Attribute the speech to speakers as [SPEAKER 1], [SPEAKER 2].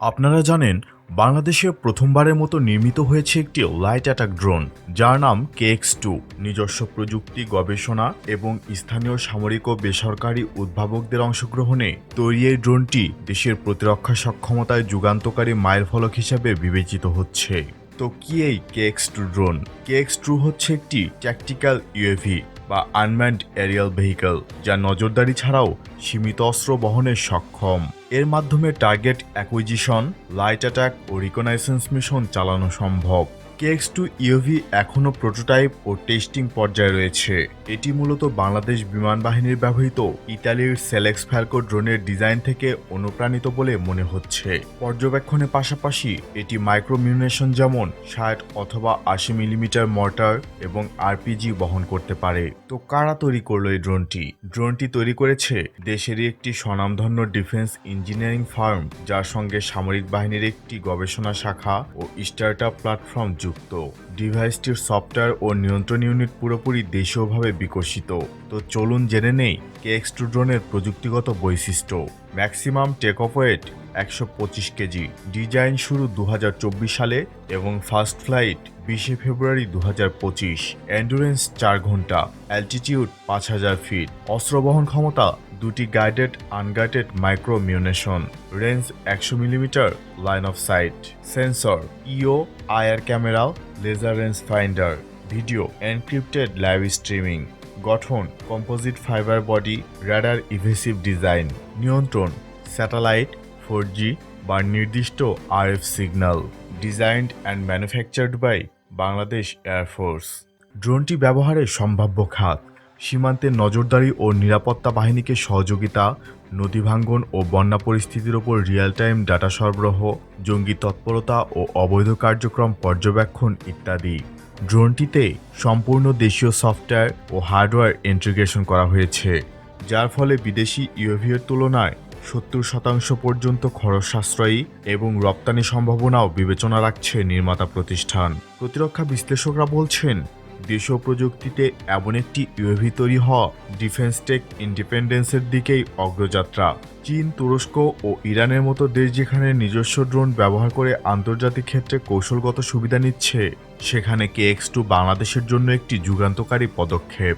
[SPEAKER 1] আপনারা জানেন, বাংলাদেশে প্রথমবারের মতো নির্মিত হয়েছে একটি লাইট অ্যাটাক ড্রোন যার নাম কেএক্স টু নিজস্ব প্রযুক্তি গবেষণা এবং স্থানীয় সামরিক ও বেসরকারি উদ্ভাবকদের অংশগ্রহণে তৈরি এই ড্রোনটি দেশের প্রতিরক্ষা সক্ষমতায় যুগান্তকারী মাইলফলক হিসেবে বিবেচিত হচ্ছে। তো কি এই KX two drone? KX two হচ্ছে একটি ট্যাকটিক্যাল ইউএভি বা আনম্যান্ড এরিয়াল ভেহিকল যা নজরদারি ছাড়াও সীমিত অস্ত্র বহনে সক্ষম। এর মাধ্যমে টার্গেট অ্যাকুইজিশন লাইট অ্যাটাক ও রিকনাইসেন্স মিশন চালানো সম্ভব। কেএক্স টু ইউভি এখনও প্রোটোটাইপ ও টেস্টিং পর্যায়ে রয়েছে। এটি মূলত বাংলাদেশ বিমান বাহিনীর ব্যবহৃত ইতালির সেলেক্স ফ্যালকো ড্রোনের ডিজাইন থেকে অনুপ্রাণিত বলে মনে হচ্ছে। পর্যবেক্ষণের পাশাপাশি এটি মাইক্রোমিউনেশন যেমন ষাট অথবা আশি মিলিমিটার মর্টার এবং আরপিজি বহন করতে পারে। তো কারা তৈরি করল এই ড্রোনটি ড্রোনটি তৈরি করেছে দেশেরই একটি স্বনামধন্য ডিফেন্স ইঞ্জিনিয়ারিং ফার্ম যার সঙ্গে সামরিক বাহিনীর একটি গবেষণা শাখা ও স্টার্ট আপ প্ল্যাটফর্ম যুক্ত। ডিভাইসটির সফটওয়্যার ও নিয়ন্ত্রণ ইউনিট পুরোপুরি দেশীয়ভাবে বিকশিত। তো চলুন জেনে নেই কেএক্স টু ড্রোনের প্রযুক্তিগত বৈশিষ্ট্য। ম্যাক্সিমাম টেক অফ ওয়েট একশো পঁচিশ কেজি। ডিজাইন শুরু দু হাজার চব্বিশ সালে এবং ফার্স্ট ফ্লাইট বিশে ফেব্রুয়ারি দু হাজার পঁচিশ। অ্যান্ডুরেন্স চার ঘণ্টা, অ্যালটিটিউড পাঁচ হাজার ফিট। অস্ত্র বহন ক্ষমতা দুটি guided unguided micro munition range একশো millimetre line of sight sensor EO IR camera laser range finder video encrypted live streaming গঠন composite fibre body radar evasive design নিয়ন্ত্রণ স্যাটেলাইট ফোর জি বা নির্দিষ্ট RF signal designed and manufactured by Bangladesh air force ড্রোনটি ব্যবহারের সম্ভাব্য খাত। সীমান্তে নজরদারি ও নিরাপত্তা বাহিনীকে সহযোগিতা, নদী ভাঙ্গন ও বন্যা পরিস্থিতির ওপর রিয়েল টাইম ডাটা সরবরাহ, জঙ্গি তৎপরতা ও অবৈধ কার্যক্রম পর্যবেক্ষণ ইত্যাদি। ড্রোনটিতে সম্পূর্ণ দেশীয় সফটওয়্যার ও হার্ডওয়্যার ইন্টিগ্রেশন করা হয়েছে, যার ফলে বিদেশি ইউভিএর তুলনায় সত্তর শতাংশ পর্যন্ত খরচ সাশ্রয়ী এবং রপ্তানি সম্ভাবনাও বিবেচনা রাখছে নির্মাতা প্রতিষ্ঠান। প্রতিরক্ষা বিশ্লেষকরা বলছেন দেশীয় প্রযুক্তিতে এমন একটি ইউএভি তৈরি হওয়া ডিফেন্স টেক ইন্ডিপেন্ডেন্সের দিকেই অগ্রযাত্রা। চীন, তুরস্ক ও ইরানের মতো দেশ যেখানে নিজস্ব ড্রোন ব্যবহার করে আন্তর্জাতিক ক্ষেত্রে কৌশলগত সুবিধা নিচ্ছে, সেখানে কে এক্স টু বাংলাদেশের জন্য একটি যুগান্তকারী পদক্ষেপ।